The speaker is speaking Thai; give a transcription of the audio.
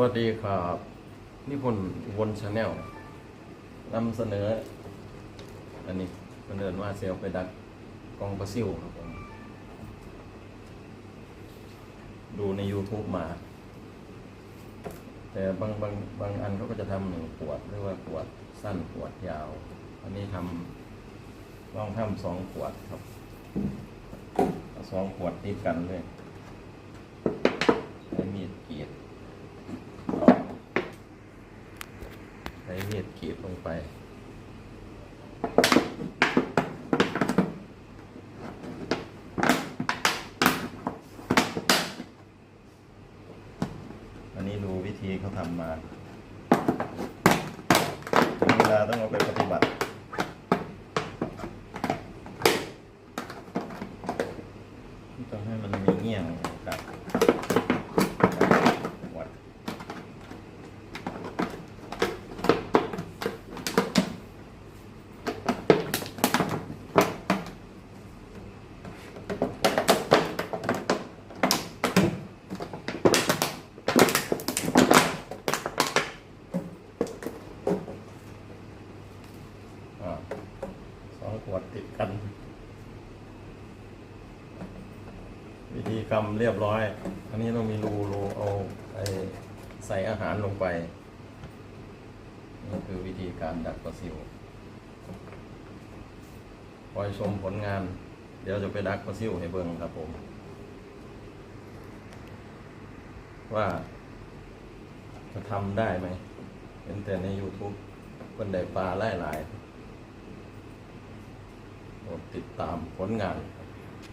วัสดีครับนี่พลวนชาแนลนำเสนอ อันนี้เสนอว่าเซลไปดักกองปลาซิวครับผมดูใน YouTube มา แต่บางบางบางอันเขาก็จะทำหนึ่งขวดหรือว่าขวดสั้นขวดยาว อันนี้ทำลองทำสองขวดครับสองขวดติดกันเลยใช้มีดกรีด ใช้มีดกรีดลงไป อันนี้ดูวิธีเขาทำมาถึงเวลาต้องเอาไปปฏิบัติต้องให้มันมีเงี้ยงกับวัด อ่าสอง ขวดติดกัน วิธีกรรมเรียบร้อย อันนี้ต้องมีรูรูเอาไอใส่อาหารลงไป นี่คือวิธีการดักปลาซิวคอยชมผลงาน เดี๋ยวจะไปดักปลาซิวให้เบิ่งครับผม ว่าจะทำได้ไหม เห็นแต่ใน YouTube คนได้ปลาหลายหลายๆ ติดตามผลงาน